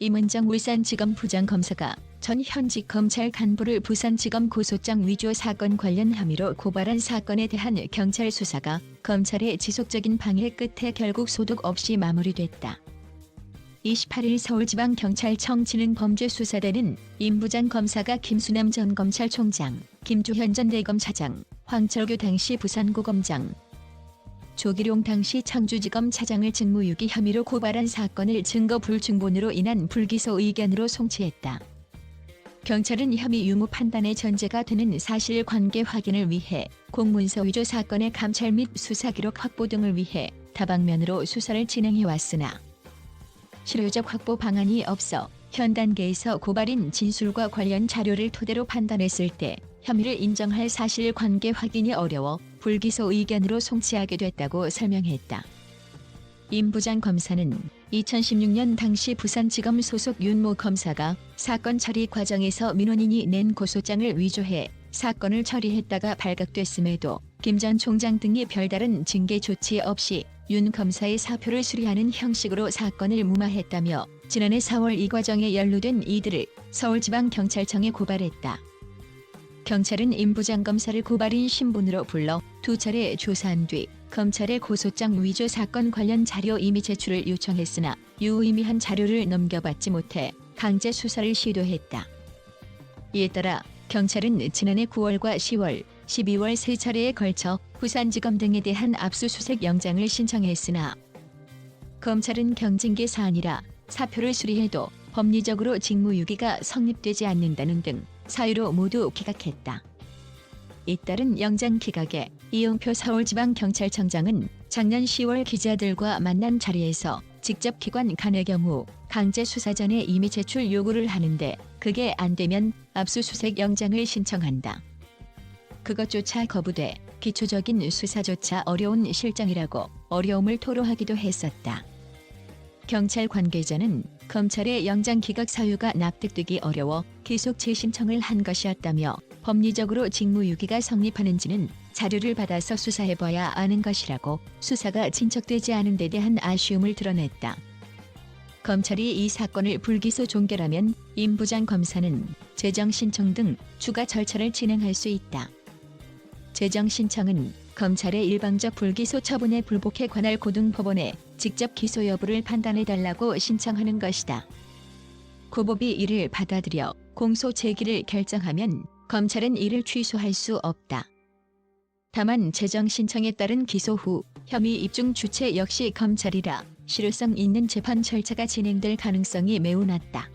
임은정 울산지검 부장검사가 전 현직 검찰 간부를 부산지검 고소장 위조 사건 관련 혐의로 고발한 사건에 대한 경찰 수사가 검찰의 지속적인 방해 끝에 결국 소득 없이 마무리됐다. 28일 서울지방경찰청 지능범죄수사대는 임 부장 검사가 김수남 전 검찰총장, 김주현 전 대검차장, 황철규 당시 부산고검장, 조기룡 당시 청주지검 차장을 직무유기 혐의로 고발한 사건을 증거 불충분으로 인한 불기소 의견으로 송치했다. 경찰은 혐의 유무 판단의 전제가 되는 사실관계 확인을 위해 공문서 위조 사건의 감찰 및 수사 기록 확보 등을 위해 다방면으로 수사를 진행해 왔으나 실효적 확보 방안이 없어 현 단계에서 고발인 진술과 관련 자료를 토대로 판단했을 때 혐의를 인정할 사실관계 확인이 어려워 불기소 의견으로 송치하게 됐다고 설명했다. 임 부장 검사는 2016년 당시 부산지검 소속 윤모 검사가 사건 처리 과정에서 민원인이 낸 고소장을 위조해 사건을 처리했다가 발각됐음에도 김 전 총장 등이 별다른 징계 조치 없이 윤 검사의 사표를 수리하는 형식으로 사건을 무마했다며 지난해 4월 이 과정에 연루된 이들을 서울지방경찰청에 고발했다. 경찰은 임 부장 검사를 고발인 신분으로 불러 두 차례 조사한 뒤 검찰의 고소장 위조 사건 관련 자료 이미 제출을 요청했으나 유의미한 자료를 넘겨받지 못해 강제 수사를 시도했다. 이에 따라 경찰은 지난해 9월과 10월, 12월 세 차례에 걸쳐 부산지검 등에 대한 압수수색 영장을 신청했으나 검찰은 경징계 사안이라 사표를 수리해도 법리적으로 직무유기가 성립되지 않는다는 등 사유로 모두 기각했다. 잇따른 영장 기각에 이용표 서울지방경찰청장은 작년 10월 기자들과 만난 자리에서 직접 기관 간의 경우 강제 수사 전에 이미 제출 요구를 하는데 그게 안 되면 압수수색 영장을 신청한다. 그것조차 거부돼 기초적인 수사조차 어려운 실정이라고 어려움을 토로하기도 했었다. 경찰 관계자는 검찰의 영장 기각 사유가 납득되기 어려워 계속 재신청을 한 것이었다며 법리적으로 직무유기가 성립하는지는 자료를 받아서 수사해봐야 아는 것이라고 수사가 진척되지 않은 데 대한 아쉬움을 드러냈다. 검찰이 이 사건을 불기소 종결하면 임 부장 검사는 재정 신청 등 추가 절차를 진행할 수 있다. 재정 신청은 검찰의 일방적 불기소 처분에 불복해 관할 고등법원에 직접 기소 여부를 판단해달라고 신청하는 것이다. 고법이 이를 받아들여 공소 제기를 결정하면 검찰은 이를 취소할 수 없다. 다만 재정 신청에 따른 기소 후 혐의 입증 주체 역시 검찰이라 실효성 있는 재판 절차가 진행될 가능성이 매우 낮다.